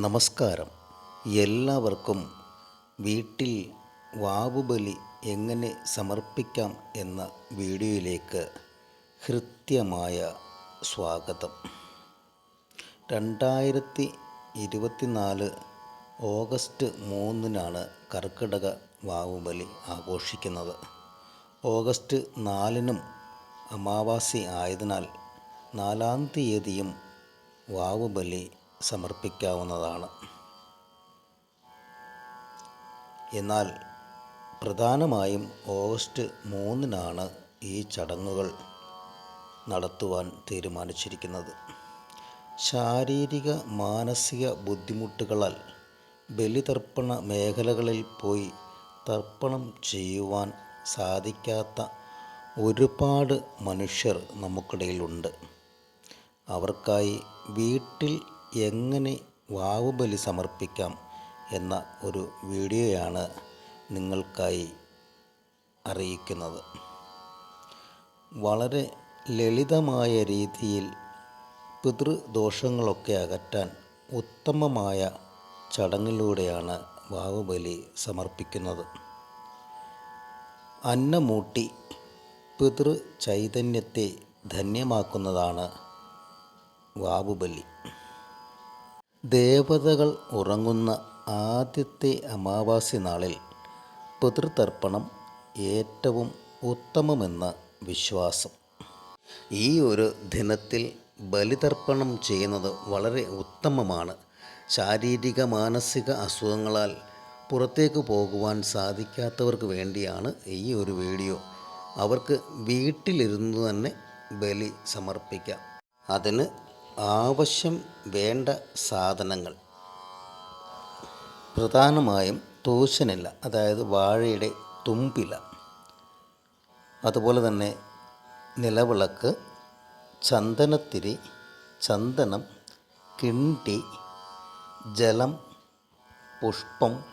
നമസ്കാരം. എല്ലാവർക്കും വീട്ടിൽ വാവുബലി എങ്ങനെ സമർപ്പിക്കാം എന്ന വീഡിയോയിലേക്ക് ഹൃത്യമായ സ്വാഗതം. രണ്ടായിരത്തി ഇരുപത്തിനാല് ഓഗസ്റ്റ് മൂന്നിനാണ് കർക്കിടക വാവുബലി ആഘോഷിക്കുന്നത്. ഓഗസ്റ്റ് നാലിനും അമാവാസി ആയതിനാൽ നാലാം തീയതിയും വാവുബലി സമർപ്പിക്കാവുന്നതാണ്. എന്നാൽ പ്രധാനമായും ഓഗസ്റ്റ് മൂന്നിനാണ് ഈ ചടങ്ങുകൾ നടത്തുവാൻ തീരുമാനിച്ചിരിക്കുന്നത്. ശാരീരിക മാനസിക ബുദ്ധിമുട്ടുകളാൽ ബലിതർപ്പണ മേഖലകളിൽ പോയി തർപ്പണം ചെയ്യുവാൻ സാധിക്കാത്ത ഒരുപാട് മനുഷ്യർ നമുക്കിടയിലുണ്ട്. അവർക്കായി വീട്ടിൽ എങ്ങനെ വാവുബലി സമർപ്പിക്കാം എന്ന ഒരു വീഡിയോയാണ് നിങ്ങൾക്കായി അറിയിക്കുന്നത്. വളരെ ലളിതമായ രീതിയിൽ പിതൃദോഷങ്ങളൊക്കെ അകറ്റാൻ ഉത്തമമായ ചടങ്ങിലൂടെയാണ് വാവുബലി സമർപ്പിക്കുന്നത്. അന്നമൂട്ടി പിതൃ ചൈതന്യത്തെ ധന്യമാക്കുന്നതാണ് വാവുബലി ദേവതകൾ ഉറങ്ങുന്ന ആദ്യത്തെ അമാവാസി നാളിൽ പിതൃതർപ്പണം ഏറ്റവും ഉത്തമമെന്ന വിശ്വാസം. ഈ ഒരു ദിനത്തിൽ ബലിതർപ്പണം ചെയ്യുന്നത് വളരെ ഉത്തമമാണ്. ശാരീരിക മാനസിക അസുഖങ്ങളാൽ പുറത്തേക്ക് പോകുവാൻ സാധിക്കാത്തവർക്ക് വേണ്ടിയാണ് ഈ ഒരു വീഡിയോ. അവർക്ക് വീട്ടിലിരുന്ന് തന്നെ ബലി സമർപ്പിക്കാം. അതിന് ആവശ്യം വേണ്ട സാധനങ്ങൾ. പ്രധാനമായും തൂശനില അതായത് വാഴയുടെ തുമ്പില. അതുപോലെ തന്നെ നിലവിളക്ക് ചന്ദനത്തിരി ചന്ദനം കിണ്ടി ജലം പുഷ്പം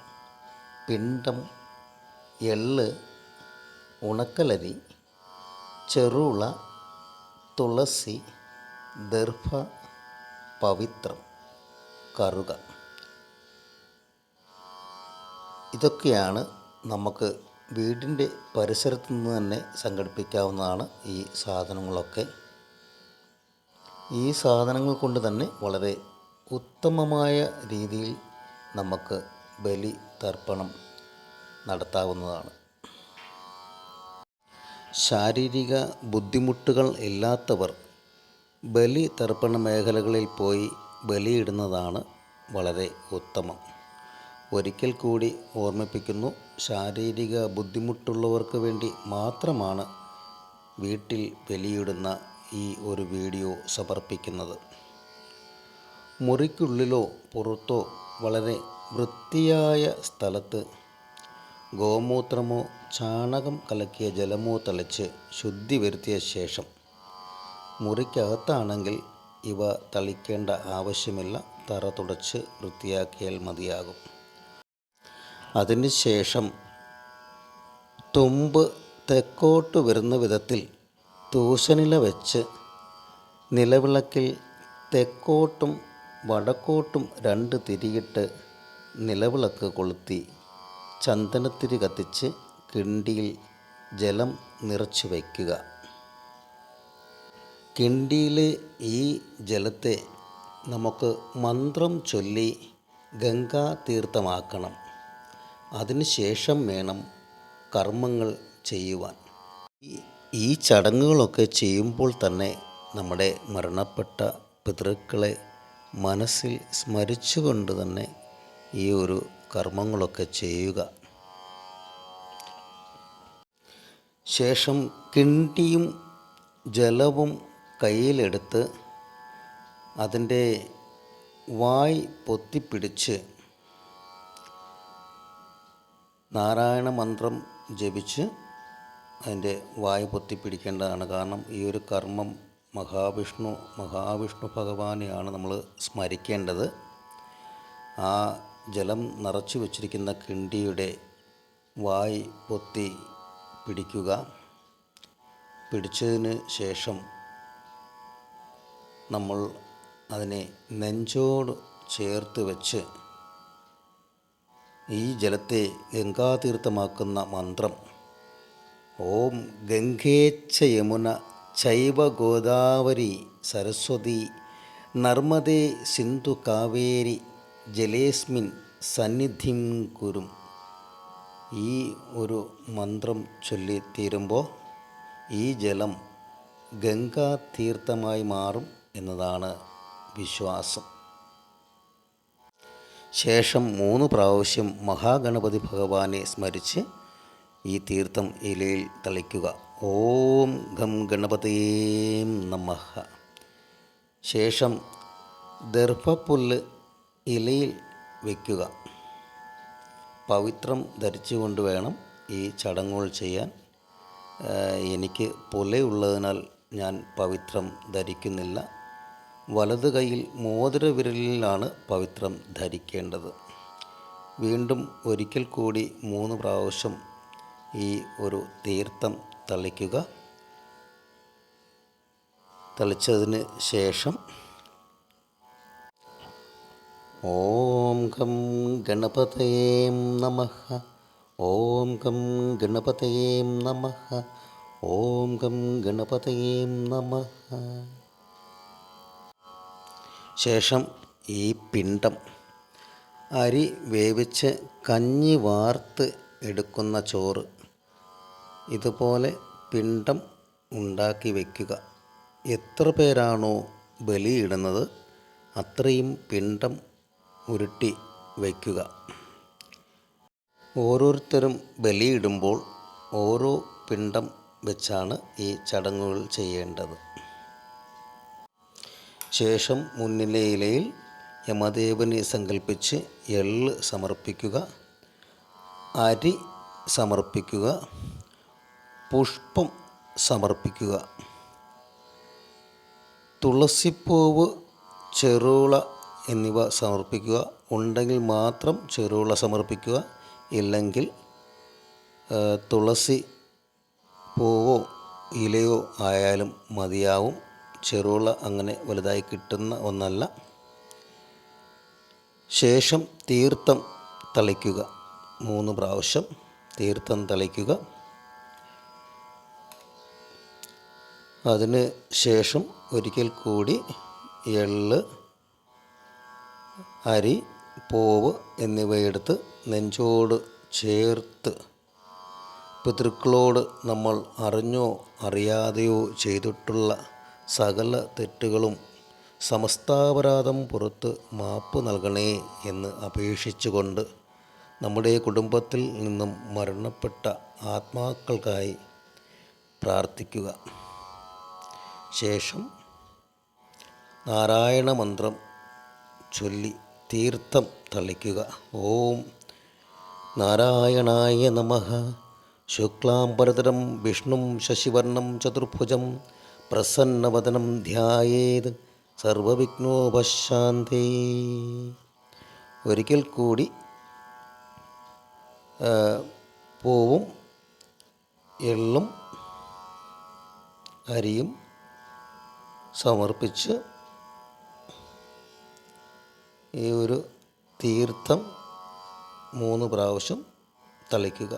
പിണ്ടം എള്ള് ഉണക്കലരി ചെറുള തുളസി ദർഭ പവിത്രം കറുക. ഇതൊക്കെയാണ് നമുക്ക് വീടിന്റെ പരിസരത്തു നിന്ന് തന്നെ സംഘടിപ്പിക്കാവുന്നതാണ് ഈ സാധനങ്ങളൊക്കെ. ഈ സാധനങ്ങൾ കൊണ്ട് തന്നെ വളരെ ഉത്തമമായ രീതിയിൽ നമുക്ക് ബലി തർപ്പണം നടത്താവുന്നതാണ്. ശാരീരിക ബുദ്ധിമുട്ടുകൾ ഇല്ലാത്തവർ ബലി തർപ്പണ മേഖലകളിൽ പോയി ബലിയിടുന്നതാണ് വളരെ ഉത്തമം. ഒരിക്കൽ കൂടി ഓർമ്മിപ്പിക്കുന്നു ശാരീരിക ബുദ്ധിമുട്ടുള്ളവർക്ക് വേണ്ടി മാത്രമാണ് വീട്ടിൽ ബലിയിടുന്ന ഈ ഒരു വീഡിയോ സമർപ്പിക്കുന്നത്. മുറിക്കുള്ളിലോ പുറത്തോ വളരെ വൃത്തിയായ സ്ഥലത്ത് ഗോമൂത്രമോ ചാണകം കലക്കിയ ജലമോ തളിച്ച് ശുദ്ധി വരുത്തിയ ശേഷം മുറിക്കകത്താണെങ്കിൽ ഇവ തളിക്കേണ്ട ആവശ്യമില്ല. തറ തുടച്ച് വൃത്തിയാക്കിയാൽ മതിയാകും. അതിനുശേഷം തുമ്പ് തെക്കോട്ട് വരുന്ന വിധത്തിൽ തൂശനില വെച്ച് നിലവിളക്കിൽ തെക്കോട്ടും വടക്കോട്ടും രണ്ട് തിരിയിട്ട് നിലവിളക്ക് കൊളുത്തി ചന്ദനത്തിരി കത്തിച്ച് കിണ്ടിയിൽ ജലം നിറച്ചു വയ്ക്കുക. കിണ്ടിയിലെ ഈ ജലത്തെ നമുക്ക് മന്ത്രം ചൊല്ലി ഗംഗാ തീർത്ഥമാക്കണം. അതിനുശേഷം വേണം കർമ്മങ്ങൾ ചെയ്യുവാൻ. ഈ ചടങ്ങുകളൊക്കെ ചെയ്യുമ്പോൾ തന്നെ നമ്മുടെ മരണപ്പെട്ട പിതൃക്കളെ മനസ്സിൽ സ്മരിച്ചുകൊണ്ട് തന്നെ ഈ ഒരു കർമ്മങ്ങളൊക്കെ ചെയ്യുക. ശേഷം കിണ്ടിയും ജലവും കയ്യിലെടുത്ത് അതിന്റെ വായ് പൊത്തിപ്പിടിച്ച് നാരായണ മന്ത്രം ജപിച്ച് അതിന്റെ വായ് പൊത്തിപ്പിടിക്കേണ്ടതാണ്. കാരണം ഈ ഒരു കർമ്മം മഹാവിഷ്ണു മഹാവിഷ്ണു ഭഗവാനെയാണ് നമ്മൾ സ്മരിക്കേണ്ടത്. ആ ജലം നിറച്ചു വച്ചിരിക്കുന്ന കിണ്ടിയുടെ വായ് പൊത്തി പിടിക്കുക. പിടിച്ചതിന് ശേഷം നമ്മൾ അതിനെ നെഞ്ചോട് ചേർത്ത് വെച്ച് ഈ ജലത്തെ ഗംഗാതീർത്ഥമാക്കുന്ന മന്ത്രം. ഓം ഗംഗേച്ച യമുന ചൈവ ഗോദാവരി സരസ്വതി നർമ്മദേ സിന്ധു കാവേരി ജലേസ്മിൻ സന്നിധിം കുരും. ഈ ഒരു മന്ത്രം ചൊല്ലിത്തീരുമ്പോൾ ഈ ജലം ഗംഗാതീർത്ഥമായി മാറും. എന്നതാണ് വിശ്വാസം. ശേഷം മൂന്ന് പ്രാവശ്യം മഹാഗണപതി ഭഗവാനെ സ്മരിച്ച് ഈ തീർത്ഥം ഇലയിൽ തളിക്കുക. ഓം ഗം ഗണപതേം നമ. ശേഷം ദർഭപ്പുല്ല് ഇലയിൽ വയ്ക്കുക പവിത്രം ധരിച്ചുകൊണ്ട് വേണം ഈ ചടങ്ങുകൾ ചെയ്യാൻ. എനിക്ക് പൊലയുള്ളതിനാൽ ഞാൻ പവിത്രം ധരിക്കുന്നില്ല. വലത് കൈയിൽ മോതിര വിരലിലാണ് പവിത്രം ധരിക്കേണ്ടത്. വീണ്ടും ഒരിക്കൽ കൂടി മൂന്ന് പ്രാവശ്യം ഈ ഒരു തീർത്ഥം തളിക്കുക. തളിച്ചതിന് ശേഷം ഓം കം ഗണപതയേം നമ. ഓം കം ഗണപതയേം നമ. ഓം കം ഗണപതയേം നമ. ശേഷം ഈ പിണ്ടം അരി വേവിച്ച് കഞ്ഞി വാർത്ത് എടുക്കുന്ന ചോറ്. ഇതുപോലെ പിണ്ടം ഉണ്ടാക്കി വയ്ക്കുക എത്ര പേരാണോ ബലിയിടുന്നത് അത്രയും പിണ്ടം ഉരുട്ടി വയ്ക്കുക ഓരോരുത്തരും ബലിയിടുമ്പോൾ ഓരോ പിണ്ടം വെച്ചാണ് ഈ ചടങ്ങുകൾ ചെയ്യേണ്ടത്. ശേഷം മുന്നിലെ ഇലയിൽ യമദേവനെ സങ്കല്പിച്ച് എള്ള് സമർപ്പിക്കുക അരി സമർപ്പിക്കുക പുഷ്പം സമർപ്പിക്കുക. തുളസിപ്പൂവ് ചെറുള എന്നിവ സമർപ്പിക്കുക. ഉണ്ടെങ്കിൽ മാത്രം ചെറുള സമർപ്പിക്കുക. ഇല്ലെങ്കിൽ തുളസി പൂവോ ഇലയോ ആയാലും മതിയാവും. ചെറുള അങ്ങനെ വലുതായി കിട്ടുന്ന ഒന്നല്ല. ശേഷം തീർത്ഥം തളിക്കുക. മൂന്ന് പ്രാവശ്യം തീർത്ഥം തളിക്കുക. അതിന് ശേഷം ഒരിക്കൽ കൂടി എള്ള് അരി പോവ് എന്നിവയെടുത്ത് നെഞ്ചോട് ചേർത്ത് പിതൃക്കളോട് നമ്മൾ അറിഞ്ഞോ അറിയാതെയോ ചെയ്തിട്ടുള്ള സകല തെറ്റുകളും സമസ്താപരാധം പുറത്ത് മാപ്പ് നൽകണേ എന്ന് അപേക്ഷിച്ചുകൊണ്ട് നമ്മുടെ കുടുംബത്തിൽ നിന്നും മരണപ്പെട്ട ആത്മാക്കൾക്കായി പ്രാർത്ഥിക്കുക. ശേഷം നാരായണ മന്ത്രം ചൊല്ലി തീർത്ഥം തളിക്കുക. ഓം നാരായണായ നമ. ശുക്ലാംബരതരം വിഷ്ണു ശശിവർണം ചതുർഭുജം പ്രസന്നവദനം ധ്യായേത് സർവവിഘ്നോപശാന്തേ. ഒരിക്കൽ കൂടി പൂവും എള്ളും അരിയും സമർപ്പിച്ച് ഈ ഒരു തീർത്ഥം മൂന്ന് പ്രാവശ്യം തളിക്കുക.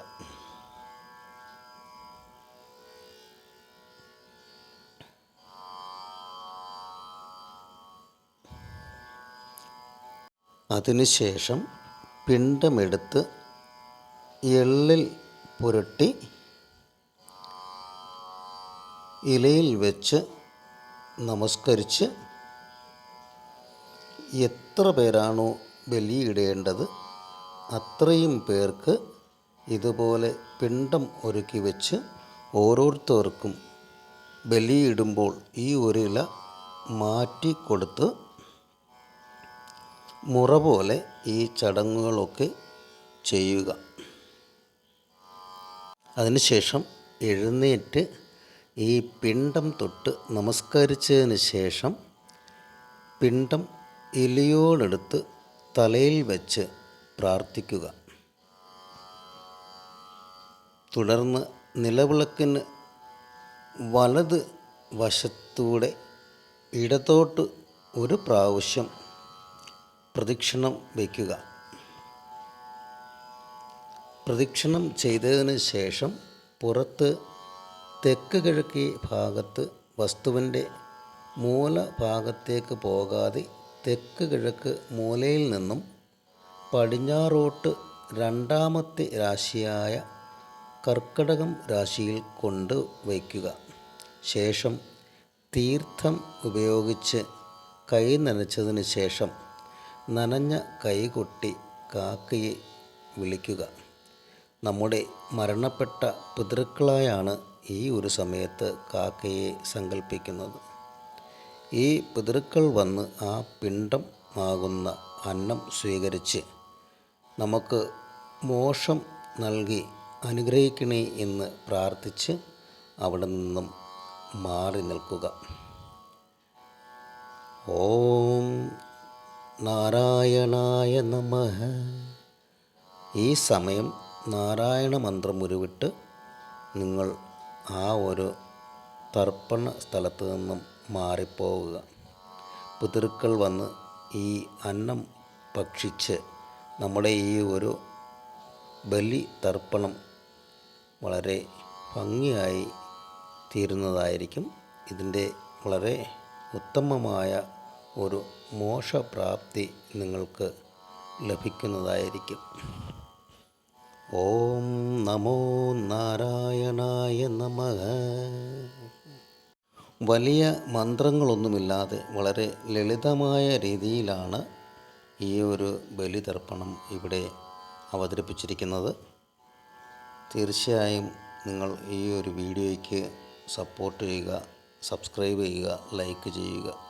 അതിനുശേഷം പിണ്ടമെടുത്ത് എള്ളിൽ പുരട്ടി ഇലയിൽ വെച്ച് നമസ്കരിച്ച് എത്ര പേരാണോ ബലിയിടേണ്ടത് അത്രയും പേർക്ക് ഇതുപോലെ പിണ്ടം ഒരുക്കി വെച്ച് ഓരോരുത്തർക്കും ബലിയിടുമ്പോൾ ഈ ഒരു ഇല മാറ്റി കൊടുത്ത് മുറ പോലെ ഈ ചടങ്ങുകളൊക്കെ ചെയ്യുക. അതിനുശേഷം എഴുന്നേറ്റ് ഈ പിണ്ടം തൊട്ട് നമസ്കരിച്ചതിന് ശേഷം പിണ്ടം ഇലിയോടെടുത്ത് തലയിൽ വച്ച് പ്രാർത്ഥിക്കുക. തുടർന്ന് നിലവിളക്കിന് വലത് വശത്തൂടെ ഇടത്തോട്ട് ഒരു പ്രാവശ്യം പ്രദക്ഷിണം വയ്ക്കുക. പ്രദക്ഷിണം ചെയ്തതിന് ശേഷം പുറത്ത് തെക്ക് കിഴക്കേ ഭാഗത്ത് വസ്തുവിന്റെ മൂലഭാഗത്തേക്ക് പോകാതെ തെക്ക് കിഴക്ക് മൂലയിൽ നിന്നും പടിഞ്ഞാറോട്ട് രണ്ടാമത്തെ രാശിയായ കർക്കടകം രാശിയിൽ കൊണ്ട് വയ്ക്കുക. ശേഷം തീർത്ഥം ഉപയോഗിച്ച് കൈ നനച്ചതിന് ശേഷം നനഞ്ഞ കൈകൊട്ടി കാക്കയെ വിളിക്കുക. നമ്മുടെ മരണപ്പെട്ട പിതൃക്കളായാണ് ഈ ഒരു സമയത്ത് കാക്കയെ സങ്കല്പിക്കുന്നത് ഈ പിതൃക്കൾ വന്ന് ആ പിണ്ടം ആകുന്ന അന്നം സ്വീകരിച്ച് നമുക്ക് മോക്ഷം നൽകി അനുഗ്രഹിക്കണേ എന്ന് പ്രാർത്ഥിച്ച് അവിടെ നിന്നും മാറി നിൽക്കുക. ഓം നാരായണായ നമ. ഈ സമയം നാരായണ മന്ത്രം ഉരുവിട്ട് നിങ്ങൾ ആ ഒരു തർപ്പണ സ്ഥലത്ത് നിന്നും മാറിപ്പോവുക. പിതൃക്കൾ വന്ന് ഈ അന്നം ഭക്ഷിച്ച് നമ്മുടെ ഈ ഒരു ബലി തർപ്പണം വളരെ ഭംഗിയായി തീരുന്നതായിരിക്കും. ഇതിന്റെ വളരെ ഉത്തമമായ ഒരു മോക്ഷപ്രാപ്തി നിങ്ങൾക്ക് ലഭിക്കുന്നതായിരിക്കും. ഓം നമോ നാരായണായ നമ. വലിയ മന്ത്രങ്ങളൊന്നുമില്ലാതെ വളരെ ലളിതമായ രീതിയിലാണ് ഈ ഒരു ബലിതർപ്പണം ഇവിടെ അവതരിപ്പിച്ചിരിക്കുന്നത്. തീർച്ചയായും നിങ്ങൾ ഈ ഒരു വീഡിയോയ്ക്ക് സപ്പോർട്ട് ചെയ്യുക സബ്സ്ക്രൈബ് ചെയ്യുക ലൈക്ക് ചെയ്യുക.